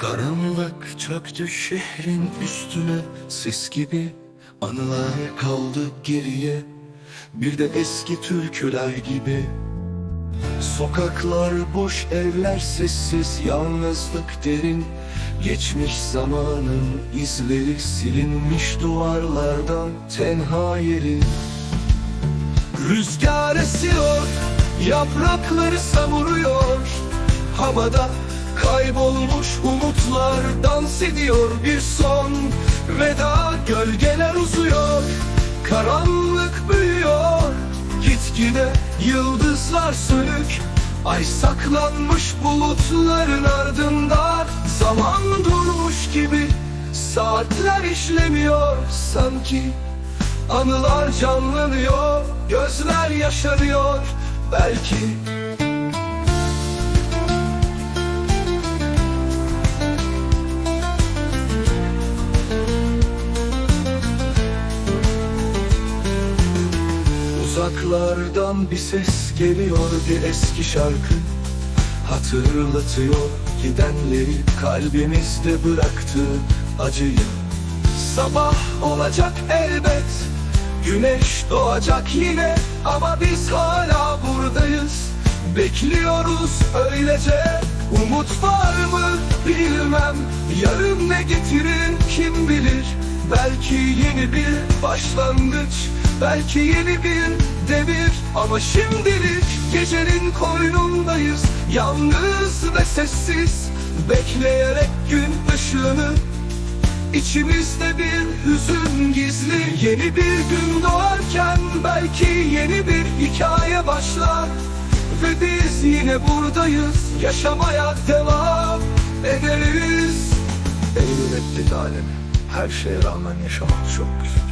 Karanlık çöktü şehrin üstüne Sis gibi anılar kaldı geriye. Bir de eski türküler gibi. Sokaklar boş evler sessiz Yalnızlık derin. Geçmiş zamanın izleri Silinmiş duvarlardan tenha yerin. Rüzgar esiyor Yaprakları savuruyor. Havada kaybolmuş umutlar Dans ediyor bir son. Veda gölgeler uzuyor Karanlık büyüyor. Gitgide yıldızlar sönük Ay saklanmış bulutların ardında. Zaman durmuş gibi Saatler işlemiyor sanki Anılar canlanıyor, gözler yaşarıyor belki Uzaklardan bir ses geliyor bir eski şarkı Hatırlatıyor. Gidenleri kalbimizde bıraktı acıyı. Sabah olacak elbet Güneş doğacak yine. Ama biz hala buradayız Bekliyoruz öylece. Umut var mı bilmem Yarın ne getirir kim bilir Belki yeni bir başlangıç Belki yeni bir devir Ama şimdilik gecenin koynundayız. Yalnız ve sessiz Bekleyerek gün ışığını. İçimizde bir hüzün gizli. Yeni bir gün doğarken belki yeni bir hikaye başlar. Ve biz yine buradayız. Yaşamaya devam ederiz. Eylül etti alemi Her şeye rağmen yaşamak çok güzel